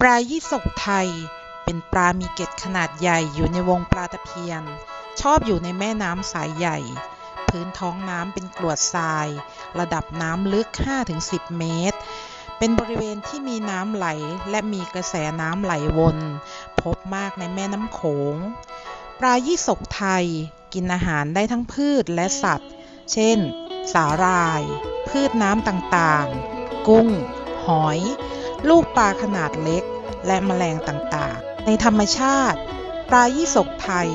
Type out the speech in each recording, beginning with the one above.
ปลายี่สกไทย เป็นปลามีเกล็ดขนาดใหญ่อยู่ในวงปลาตะเพียน ชอบอยู่ในแม่น้ำสายใหญ่ พื้นท้องน้ำเป็นกรวดทราย ระดับน้ำลึก 5-10 เมตร เป็นบริเวณที่มีน้ำไหลและมีกระแสน้ำไหลวน พบมากในแม่น้ำโขง ปลายี่สกไทยกินอาหารได้ทั้งพืชและสัตว์ เช่น สาหร่าย พืชน้ำต่างๆ กุ้ง หอย ลูกปลาขนาดเล็ก และแมลงต่างๆ ในธรรมชาติ ปลายี่สกไทย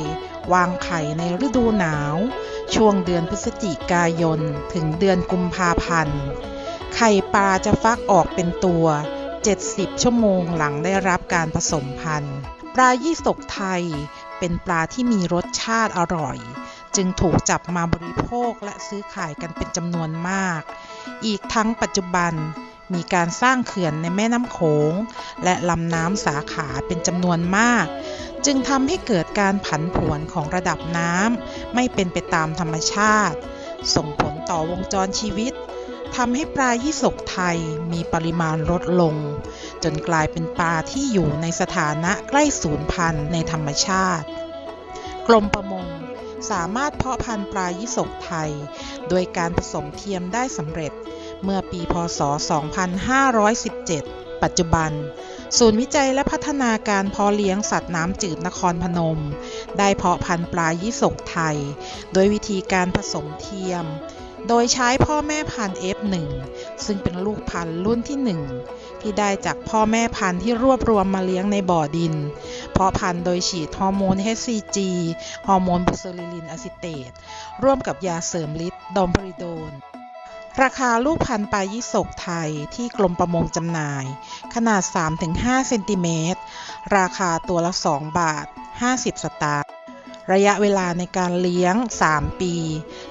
วางไข่ในฤดูหนาว ช่วงเดือนพฤศจิกายน ถึงเดือนกุมภาพันธ์ ไข่ปลาจะฟักออกเป็นตัว 70 ชั่วโมงหลังได้รับการผสมพันธุ์ ปลายี่สกไทยเป็นปลาที่มีรสชาติอร่อย จึงถูกจับมาบริโภคและซื้อขายกันเป็นจำนวนมาก อีกทั้งปัจจุบัน มีการสร้างเขื่อนในแม่น้ำโขง และลำน้ำสาขาเป็นจำนวนมาก จึงทำให้เกิดการผันผวนของระดับน้ำไม่เป็นไปตามธรรมชาติ ส่งผลต่อวงจรชีวิตทำให้ปลายี่สกไทยมีปริมาณลดลง จนกลายเป็นปลาที่อยู่ในสถานะใกล้สูญพันธุ์ในธรรมชาติ กรมประมงสามารถเพาะพันธุ์ปลายี่สกไทย โดยการผสมเทียมได้สำเร็จ เมื่อปีพศ 2517 ปัจจุบัน ศูนย์วิจัยและพัฒนาการเพาะเลี้ยงสัตว์น้ำจืดนครพนม ได้เพาะพันธุ์ปลายี่สกไทย โดยวิธีการผสมเทียม โดยใช้พ่อแม่พันธุ์ F1 ซึ่งเป็นลูกพันธุ์รุ่นที่ 1 ที่ได้จากพ่อแม่พันธุ์ที่รวบรวมมาเลี้ยงในบ่อดิน เพาะพันธุ์โดยฉีดฮอร์โมน HCG ฮอร์โมนบุโซลิลินอะซิเตตร่วมกับยาเสริมฤทธิ์ดอมบริโดน ราคาลูกพันธุ์ปลายี่สกไทยที่กรมประมงจำหน่าย ขนาด 3-5 เซนติเมตร ราคาตัวละ 2 บาท 50 สตางค์ ระยะเวลาในการเลี้ยง 3 ปี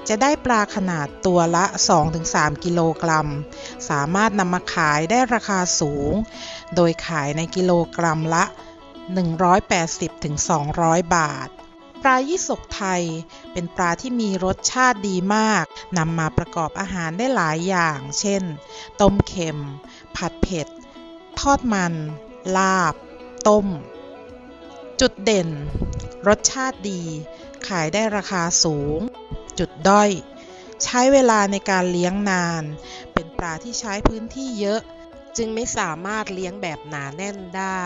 จะได้ปลาขนาดตัวละ 2-3 กิโลกรัม สามารถนำมาขายได้ราคาสูง โดยขายในกิโลกรัมละ 180-200 บาท ปลายี่สกไทย เป็นปลาที่มีรสชาติดีมาก นำมาประกอบอาหารได้หลายอย่าง เช่น ต้มเค็ม ผัดเผ็ด ทอดมัน ลาบ ต้ม จุดเด่น รสชาติดี ขายได้ราคาสูง จุดด้อย ใช้เวลาในการเลี้ยงนาน เป็นปลาที่ใช้พื้นที่เยอะ จึงไม่สามารถเลี้ยงแบบหนาแน่นได้